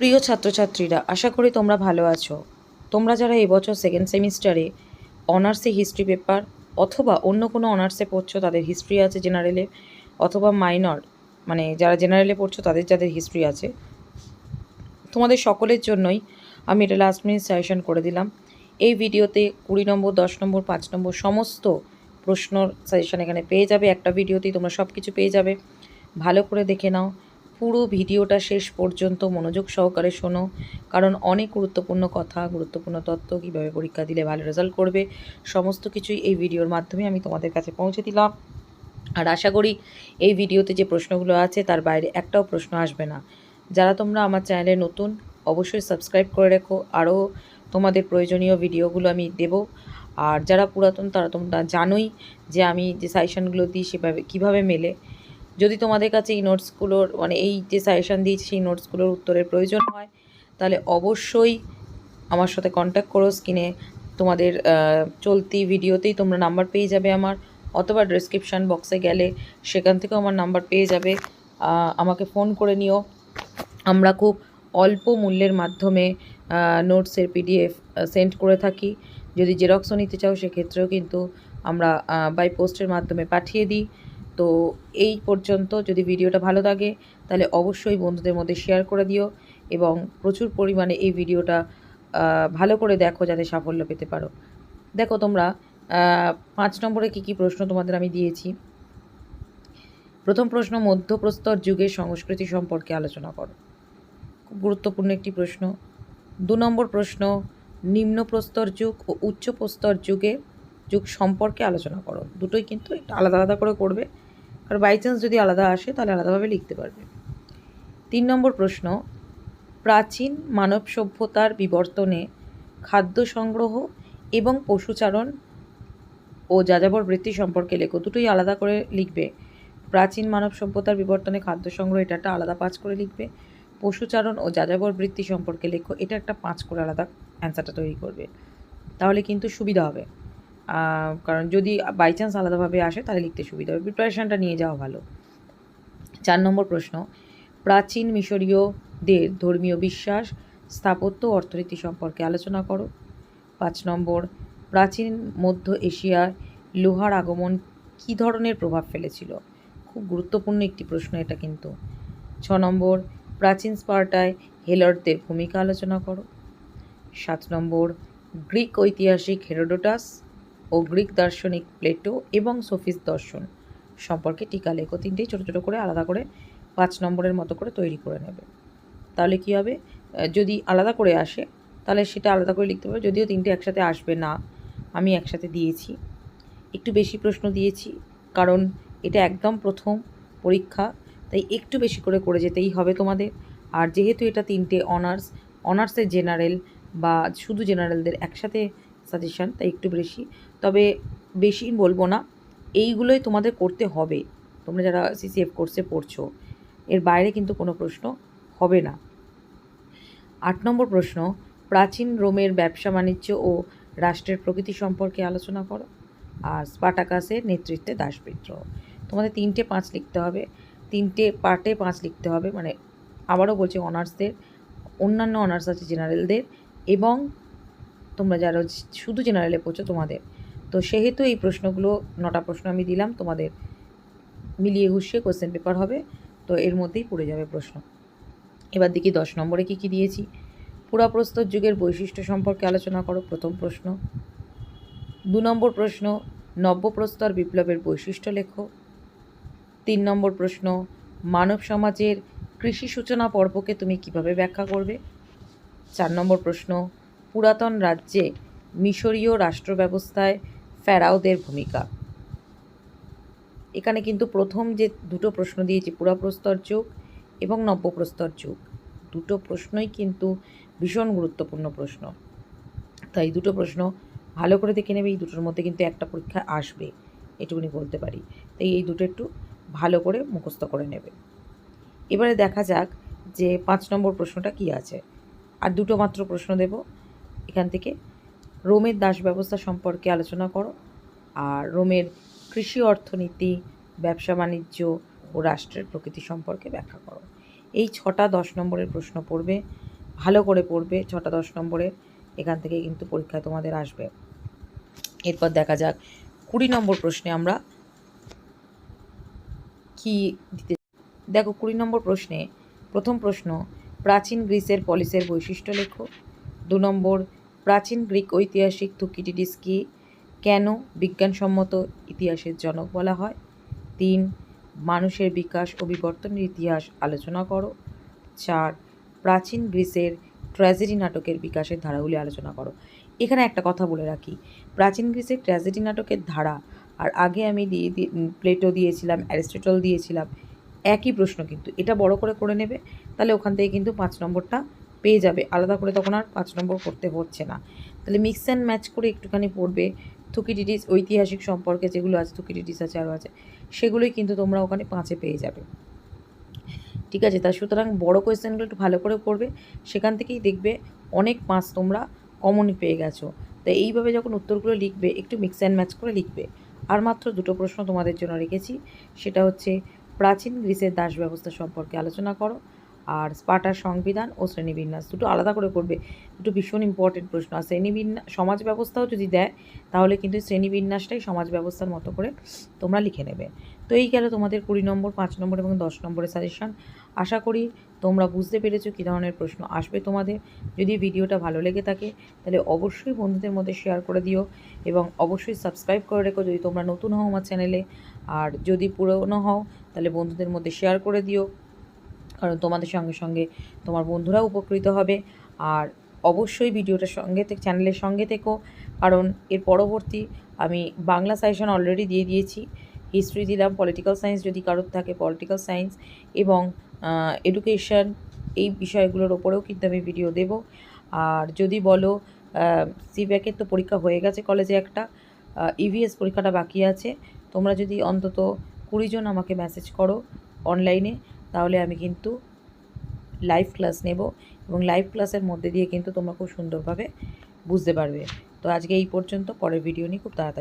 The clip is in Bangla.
প্রিয় ছাত্রছাত্রীরা, আশা করি তোমরা ভালো আছো। তোমরা যারা এবছর সেকেন্ড সেমিস্টারে অনার্সে হিস্ট্রি পেপার অথবা অন্য কোনো অনার্সে পড়ছো, তাদের হিস্ট্রি আছে জেনারেলে অথবা মাইনর মানে যারা জেনারেলে পড়ছো, তাদের যাদের হিস্ট্রি আছে, তোমাদের সকলের জন্যই আমি এটা লাস্ট মিনিট সাজেশন করে দিলাম। এই ভিডিওতে কুড়ি নম্বর, দশ নম্বর, পাঁচ নম্বর সমস্ত প্রশ্নর সাজেশন এখানে পেয়ে যাবে। একটা ভিডিওতেই তোমরা সব কিছু পেয়ে যাবে। ভালো করে দেখে নাও। পুরো ভিডিওটা শেষ পর্যন্ত মনোযোগ সহকারে শোনো, কারণ অনেক গুরুত্বপূর্ণ কথা, গুরুত্বপূর্ণ তথ্য কীভাবে পরীক্ষা দিলে ভালো রেজাল্ট করবে, সমস্ত কিছুই এই ভিডিওর মাধ্যমে আমি তোমাদের কাছে পৌঁছে দিলাম। আর আশা করি এই ভিডিওতে যে প্রশ্নগুলো আছে, তার বাইরে একটাও প্রশ্ন আসবে না। যারা তোমরা আমার চ্যানেলে নতুন, অবশ্যই সাবস্ক্রাইব করে রেখো। আরও তোমাদের প্রয়োজনীয় ভিডিওগুলো আমি দেব। আর যারা পুরাতন, তারা তোমরা জানোই যে আমি যে সাজেশানগুলো দিই, সেভাবে, কীভাবে মেলে। যদি তোমাদের কাছে এই নোটসগুলোর মানে এই যে সাজেশান দিয়েছি সেই নোটসগুলোর উত্তরের প্রয়োজন হয়, তাহলে অবশ্যই আমার সাথে কন্ট্যাক্ট করো স্ক্রিনে তোমাদের চলতি ভিডিওতেই তোমরা নাম্বার পেয়ে যাবে আমার, অথবা ডেসক্রিপশান বক্সে গেলে সেখান থেকেও আমার নাম্বার পেয়ে যাবে। আমাকে ফোন করে নিও। আমরা খুব অল্প মূল্যের মাধ্যমে নোটসের পিডিএফ সেন্ড করে থাকি। যদি জেরক্সও নিতে চাও সেক্ষেত্রেও কিন্তু আমরা বাই পোস্টের মাধ্যমে পাঠিয়ে দিই। তো এই পর্যন্ত যদি ভিডিওটা ভালো লাগে, তাহলে অবশ্যই বন্ধুদের মধ্যে শেয়ার করে দিও এবং প্রচুর পরিমাণে এই ভিডিওটা ভালো করে দেখো যাতে সাফল্য পেতে পারো। দেখো তোমরা পাঁচ নম্বরে কী কী প্রশ্ন তোমাদের আমি দিয়েছি। প্রথম প্রশ্ন, মধ্যপ্রস্তর যুগের সংস্কৃতি সম্পর্কে আলোচনা করো। খুব গুরুত্বপূর্ণ একটি প্রশ্ন। দু নম্বর প্রশ্ন নিম্ন প্রস্তর যুগ ও উচ্চ প্রস্তর যুগে যুগ সম্পর্কে আলোচনা করো। দুটোই কিন্তু একটু আলাদা আলাদা করে করবে। আর বাই চান্স যদি আলাদা আসে, তাহলে আলাদাভাবে লিখতে পারবে। তিন নম্বর প্রশ্ন, প্রাচীন মানব সভ্যতার বিবর্তনে খাদ্য সংগ্রহ এবং পশুচারণ ও যাযাবর বৃত্তি সম্পর্কে লেখো। দুটোই আলাদা করে লিখবে। প্রাচীন মানব সভ্যতার বিবর্তনে খাদ্য সংগ্রহ, এটা একটা আলাদা পাঁচ করে লিখবে। পশুচারণ ও যাযাবর বৃত্তি সম্পর্কে লেখো, এটা একটা পাঁচ করে আলাদা অ্যান্সারটা তৈরি করবে। তাহলে কিন্তু সুবিধা হবে। কারণ যদি বাই চান্স আলাদাভাবে আসে, তাহলে লিখতে সুবিধা হবে। প্রিপারেশানটা নিয়ে যাওয়া ভালো। চার নম্বর প্রশ্ন, প্রাচীন মিশরীয়দের ধর্মীয় বিশ্বাস, স্থাপত্য অর্থনীতি সম্পর্কে আলোচনা করো। পাঁচ নম্বর, প্রাচীন মধ্য এশিয়ায় লোহার আগমন কী ধরনের প্রভাব ফেলেছিল? খুব গুরুত্বপূর্ণ একটি প্রশ্ন এটা কিন্তু। ছ নম্বর, প্রাচীন স্পার্টায় হেলারদের ভূমিকা আলোচনা করো। সাত নম্বর, গ্রিক ঐতিহাসিক হেরোডোটাস ও গ্রিক দার্শনিক প্লেটো এবং সোফিস দর্শন সম্পর্কে টিকা লেখো তিনটেই ছোটো ছোটো করে আলাদা করে পাঁচ নম্বরের মতো করে তৈরি করে নেবে। তাহলে কী হবে? যদি আলাদা করে আসে, তাহলে সেটা আলাদা করে লিখতে পারবে। যদিও তিনটে একসাথে আসবে না, আমি একসাথে দিয়েছি। একটু বেশি প্রশ্ন দিয়েছি, কারণ এটা একদম প্রথম পরীক্ষা, তাই একটু বেশি করে করে যেতেই হবে তোমাদের। আর যেহেতু এটা তিনটে অনার্স, অনার্সের জেনারেল বা শুধু জেনারেলদের একসাথে সাজেশান, তাই একটু বেশি। তবে বেশি বলব না, এইগুলোই তোমাদের করতে হবে। তোমরা যারা সিসিএফ কোর্সে পড়ছো, এর বাইরে কিন্তু কোনো প্রশ্ন হবে না। আট নম্বর প্রশ্ন, প্রাচীন রোমের ব্যবসা বাণিজ্য ও রাষ্ট্রের প্রকৃতি সম্পর্কে আলোচনা করো। আর স্পাটাকাসের নেতৃত্বে দাস বিদ্রোহ তোমাদের তিনটে পাঁচ লিখতে হবে। তিনটে পার্টে পাঁচ লিখতে হবে মানে আবারও বলছি অনার্সদের, অন্যান্য অনার্স আছে জেনারেলদের এবং তোমরা যারা শুধু জেনারেলে পড়ছো তোমাদের। তো সেহেতু এই প্রশ্নগুলো, নটা প্রশ্ন আমি দিলাম, তোমাদের মিলিয়ে গুছিয়ে কোশ্চেন পেপার হবে, তো এর মধ্যেই পড়ে যাবে প্রশ্ন। এবার দেখি দশ নম্বরে কী কী দিয়েছি। পুরাপ্রস্তর যুগের বৈশিষ্ট্য সম্পর্কে আলোচনা করো, প্রথম প্রশ্ন। দু নম্বর প্রশ্ন নব্যপ্রস্তর বিপ্লবের বৈশিষ্ট্য লেখো। তিন নম্বর প্রশ্ন, মানব সমাজের কৃষি সূচনা পর্বকে তুমি কীভাবে ব্যাখ্যা করবে? চার নম্বর প্রশ্ন, পুরাতন রাজ্যে মিশরীয় রাষ্ট্র ব্যবস্থায় ফেরাওদের ভূমিকা। এখানে কিন্তু প্রথম যে দুটো প্রশ্ন দিয়েছি, পুরাপ্রস্তর যুগ এবং নব্যপ্রস্তর যুগ, দুটো প্রশ্নই কিন্তু ভীষণ গুরুত্বপূর্ণ প্রশ্ন। তাই দুটো প্রশ্ন ভালো করে দেখে নেবে, এই দুটোর মধ্যে কিন্তু একটা পরীক্ষা আসবে, এটুকুনি বলতে পারি। তাই এই দুটো একটু ভালো করে মুখস্থ করে নেবে। এবারে দেখা যাক যে পাঁচ নম্বর প্রশ্নটা কি আছে। আর দুটো মাত্র প্রশ্ন দেব, এখান থেকে রোমের দাস ব্যবস্থা সম্পর্কে আলোচনা করো আর রোমের কৃষি অর্থনীতি, ব্যবসা বাণিজ্য ও রাষ্ট্রের প্রকৃতি সম্পর্কে ব্যাখ্যা করো। এই ছটা দশ নম্বরের প্রশ্ন পড়বে, ভালো করে পড়বে ছটা দশ নম্বরের এখান থেকে কিন্তু পরীক্ষায় তোমাদের আসবে। এরপর দেখা যাক, কুড়ি নম্বর প্রশ্নে আমরা কি দিতে দেখো, কুড়ি নম্বর প্রশ্নে প্রথম প্রশ্ন, প্রাচীন গ্রিসের পলিসের বৈশিষ্ট্য লেখো। দু নম্বর প্রাচীন গ্রিক ঐতিহাসিক থুকিটিডিস কি কেন বিজ্ঞানসম্মত ইতিহাসের জনক বলা হয়? তিন, মানুষের বিকাশ ও বিবর্তনের ইতিহাস আলোচনা করো। চার, প্রাচীন গ্রিসের ট্র্যাজেডি নাটকের বিকাশের ধারাগুলি আলোচনা করো। এখানে একটা কথা বলে রাখি। প্রাচীন গ্রিসের ট্র্যাজেডি নাটকের ধারা, আর আগে আমি দিয়ে- প্লেটো দিয়েছিলাম, অ্যারিস্টটল দিয়েছিলাম, একই প্রশ্ন কিন্তু। এটা বড় করে করে নেবে, তাহলে ওখান থেকে কিন্তু পাঁচ নম্বরটা পেয়ে যাবে। আলাদা করে তখন আর পাঁচ নম্বর করতে হচ্ছে না। তাহলে মিক্স অ্যান্ড ম্যাচ করে একটুখানি পড়বে। থুকিডিডিস ঐতিহাসিক সম্পর্কে যেগুলো আছে থুকিডিডিস আছে আরও আছে, সেগুলোই কিন্তু তোমরা ওখানে পাঁচে পেয়ে যাবে। ঠিক আছে? তা সুতরাং বড় কোয়েশ্চেনগুলো একটু ভালো করে পড়বে। সেখান থেকেই দেখবে অনেক পাঁচ তোমরা কমনই পেয়ে গেছো। তাই এইভাবে যখন উত্তরগুলো লিখবে, একটু মিক্স অ্যান্ড ম্যাচ করে লিখবে। আর মাত্র দুটো প্রশ্ন তোমাদের জন্য রেখেছি। সেটা হচ্ছে, প্রাচীন গ্রিসের দাস ব্যবস্থা সম্পর্কে আলোচনা করো। আর স্পার্টার সংবিধান ও শ্রেণীবিন্যাস দুটো আলাদা করে করবে। দুটো ভীষণ ইম্পর্টেন্ট প্রশ্ন। আর শ্রেণীবিন্যাস সমাজ ব্যবস্থাও যদি দেয়, তাহলে কিন্তু শ্রেণীবিন্যাসটাই সমাজ ব্যবস্থার মতো করে তোমরা লিখে নেবে। তো এই গেল তোমাদের কুড়ি নম্বর, পাঁচ নম্বর এবং দশ নম্বরের সাজেশন আশা করি তোমরা বুঝতে পেরেছ কী ধরনের প্রশ্ন আসবে তোমাদের। যদি ভিডিওটা ভালো লেগে থাকে, তাহলে অবশ্যই বন্ধুদের মধ্যে শেয়ার করে দিও এবং অবশ্যই সাবস্ক্রাইব করে রেখো যদি তোমরা নতুন হও আমার চ্যানেলে আর যদি পুরনো হও, তাহলে বন্ধুদের মধ্যে শেয়ার করে দিও। কারণ তোমাদের সঙ্গে সঙ্গে তোমার বন্ধুরাও উপকৃত হবে। আর অবশ্যই ভিডিওটার সঙ্গে চ্যানেলের সঙ্গে থেকো। কারণ এর পরবর্তী আমি বাংলা সাজেশন অলরেডি দিয়ে দিয়েছি। হিস্ট্রি দিলাম পলিটিক্যাল সায়েন্স যদি কারোর থাকে পলিটিক্যাল সায়েন্স এবং এডুকেশন এই বিষয়গুলোর ওপরেও কিন্তু আমি ভিডিও দেব। আর যদি বলো সিব্যাকের তো পরীক্ষা হয়ে গেছে কলেজে একটা ইভিএস পরীক্ষাটা বাকি আছে। তোমরা যদি অন্তত কুড়িজন আমাকে মেসেজ করো অনলাইনে তাহলে আমি কিন্তু লাইভ ক্লাস নেব এবং লাইভ ক্লাসের মধ্যে দিয়ে কিন্তু তোমরা খুব সুন্দরভাবে বুঝতে পারবে। তো আজকে এই পর্যন্ত, পরের ভিডিও নিয়ে খুব তাড়াতাড়ি।